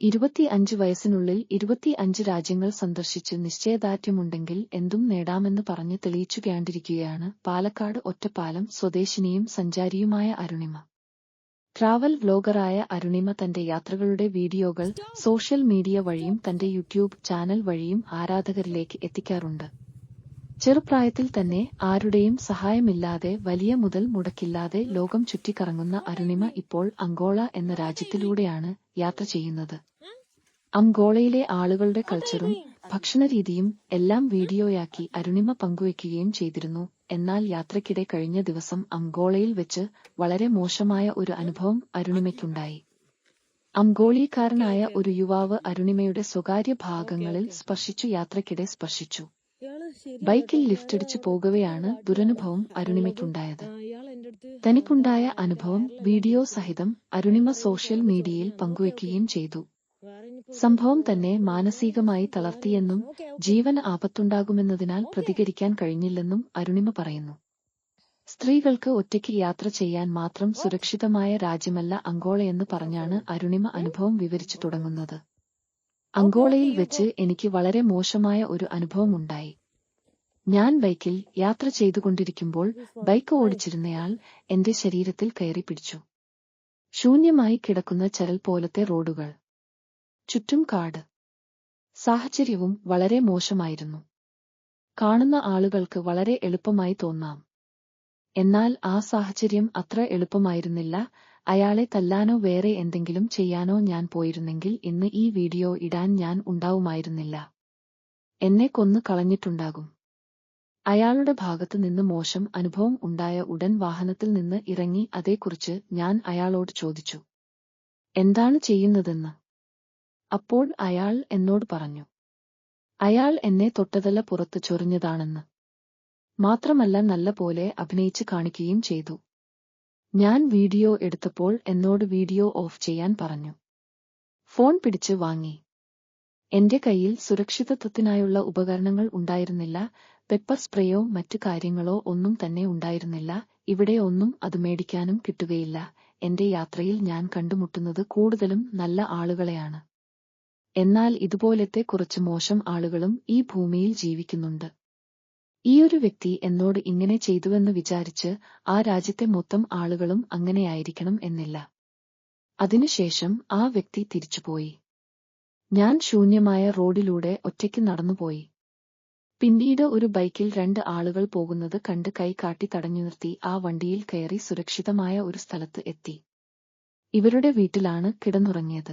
ഇരുപത്തി അഞ്ച് വയസ്സിനുള്ളിൽ ഇരുപത്തി അഞ്ച് രാജ്യങ്ങൾ സന്ദർശിച്ച് നിശ്ചയദാർഢ്യമുണ്ടെങ്കിൽ എന്തും നേടാമെന്ന് പറഞ്ഞ് തെളിയിച്ചുകയാണ്ടിരിക്കുകയാണ് പാലക്കാട് ഒറ്റപ്പാലം സ്വദേശിനിയും സഞ്ചാരിയുമായ അരുണിമ. ട്രാവൽ വ്ലോഗറായ അരുണിമ തന്റെ യാത്രകളുടെ വീഡിയോകൾ സോഷ്യൽ മീഡിയ വഴിയും തന്റെ യൂട്യൂബ് ചാനൽ വഴിയും ആരാധകരിലേക്ക് എത്തിക്കാറുണ്ട്. ചെറുപ്രായത്തിൽ തന്നെ ആരുടെയും സഹായമില്ലാതെ വലിയ മുതൽ മുടക്കില്ലാതെ ലോകം ചുറ്റിക്കറങ്ങുന്ന അരുണിമ ഇപ്പോൾ അങ്കോള എന്ന രാജ്യത്തിലൂടെയാണ് യാത്ര ചെയ്യുന്നത്. അങ്കോളയിലെ ആളുകളുടെ കൾച്ചറും ഭക്ഷണരീതിയും എല്ലാം വീഡിയോയാക്കി അരുണിമ പങ്കുവയ്ക്കുകയും ചെയ്തിരുന്നു. എന്നാൽ യാത്രയ്ക്കിടെ കഴിഞ്ഞ ദിവസം അങ്കോളയിൽ വെച്ച് വളരെ മോശമായ ഒരു അനുഭവം അരുണിമയ്ക്കുണ്ടായി. അങ്കോളിക്കാരനായ ഒരു യുവാവ് അരുണിമയുടെ സ്വകാര്യ ഭാഗങ്ങളിൽ സ്പർശിച്ചു യാത്രയ്ക്കിടെ സ്പർശിച്ചു. ബൈക്കിൽ ലിഫ്റ്റടിച്ചു പോകവെയാണ് ദുരനുഭവം അരുണിമയ്ക്കുണ്ടായത്. തനിക്കുണ്ടായ അനുഭവം വീഡിയോ സഹിതം അരുണിമ സോഷ്യൽ മീഡിയയിൽ പങ്കുവയ്ക്കുകയും ചെയ്തു. സംഭവം തന്നെ മാനസികമായി തളർത്തിയെന്നും ജീവൻ ആപത്തുണ്ടാകുമെന്നതിനാൽ പ്രതികരിക്കാൻ കഴിഞ്ഞില്ലെന്നും അരുണിമ പറയുന്നു. സ്ത്രീകൾക്ക് ഒറ്റയ്ക്ക് യാത്ര ചെയ്യാൻ മാത്രം സുരക്ഷിതമായ രാജ്യമല്ല അങ്കോളയെന്ന് പറഞ്ഞാണ് അരുണിമ അനുഭവം വിവരിച്ചു തുടങ്ങുന്നത്. അങ്കോളയിൽ വെച്ച് എനിക്ക് വളരെ മോശമായ ഒരു അനുഭവമുണ്ടായി ഞാൻ ബൈക്കിൽ യാത്ര ചെയ്തുകൊണ്ടിരിക്കുമ്പോൾ ബൈക്ക് ഓടിച്ചിരുന്നയാൾ എന്റെ ശരീരത്തിൽ കയറി പിടിച്ചു. ശൂന്യമായി കിടക്കുന്ന ചരൽ പോലത്തെ റോഡുകൾ. ചുറ്റും കാട്. സാഹചര്യവും വളരെ മോശമായിരുന്നു. കാണുന്ന ആളുകൾക്ക് വളരെ എളുപ്പമായി തോന്നാം. എന്നാൽ ആ സാഹചര്യം അത്ര എളുപ്പമായിരുന്നില്ല. അയാളെ തല്ലാനോ വേറെ എന്തെങ്കിലും ചെയ്യാനോ ഞാൻ പോയിരുന്നെങ്കിൽ ഇന്ന് ഈ വീഡിയോ ഇടാൻ ഞാൻ ഉണ്ടാവുമായിരുന്നില്ല. എന്നെ കൊന്നു കളഞ്ഞിട്ടുണ്ടാകും. അയാളുടെ ഭാഗത്തു നിന്ന് മോശം അനുഭവം ഉണ്ടായ ഉടൻ വാഹനത്തിൽ നിന്ന് ഇറങ്ങി അതേക്കുറിച്ച് ഞാൻ അയാളോട് ചോദിച്ചു. എന്താണ് ചെയ്യുന്നതെന്ന്? അപ്പോൾ അയാൾ എന്നോട് പറഞ്ഞു. അയാൾ എന്നെ തൊട്ടതല്ല പുറത്ത് ചൊറിഞ്ഞതാണെന്ന്. മാത്രമല്ല നല്ല പോലെ അഭിനയിച്ച് കാണിക്കുകയും ചെയ്തു. ഞാൻ വീഡിയോ എടുത്തപ്പോൾ എന്നോട് വീഡിയോ ഓഫ് ചെയ്യാൻ പറഞ്ഞു. ഫോൺ പിടിച്ച് വാങ്ങി. എന്റെ കയ്യിൽ സുരക്ഷിതത്വത്തിനായുള്ള ഉപകരണങ്ങൾ ഉണ്ടായിരുന്നില്ല. പെപ്പർ സ്പ്രേയോ മറ്റു കാര്യങ്ങളോ ഒന്നും തന്നെ ഉണ്ടായിരുന്നില്ല. ഇവിടെ ഒന്നും അത് മേടിക്കാനും കിട്ടുകയില്ല. എന്റെ യാത്രയിൽ ഞാൻ കണ്ടുമുട്ടുന്നത് കൂടുതലും നല്ല ആളുകളെയാണ്. എന്നാൽ ഇതുപോലത്തെ കുറച്ച് മോശം ആളുകളും ഈ ഭൂമിയിൽ ജീവിക്കുന്നുണ്ട്. ഈയൊരു വ്യക്തി എന്നോട് ഇങ്ങനെ ചെയ്തുവെന്ന് വിചാരിച്ച് ആ രാജ്യത്തെ മൊത്തം ആളുകളും അങ്ങനെയായിരിക്കണം എന്നില്ല. അതിനുശേഷം ആ വ്യക്തി തിരിച്ചുപോയി. ഞാൻ ശൂന്യമായ റോഡിലൂടെ ഒറ്റയ്ക്ക് നടന്നുപോയി. പിന്നീട് ഒരു ബൈക്കിൽ രണ്ട് ആളുകൾ പോകുന്നത് കണ്ട് കൈ കാട്ടി തടഞ്ഞു നിർത്തി ആ വണ്ടിയിൽ കയറി സുരക്ഷിതമായ ഒരു സ്ഥലത്ത് എത്തി. ഇവരുടെ വീട്ടിലാണ് കിടന്നുറങ്ങിയത്.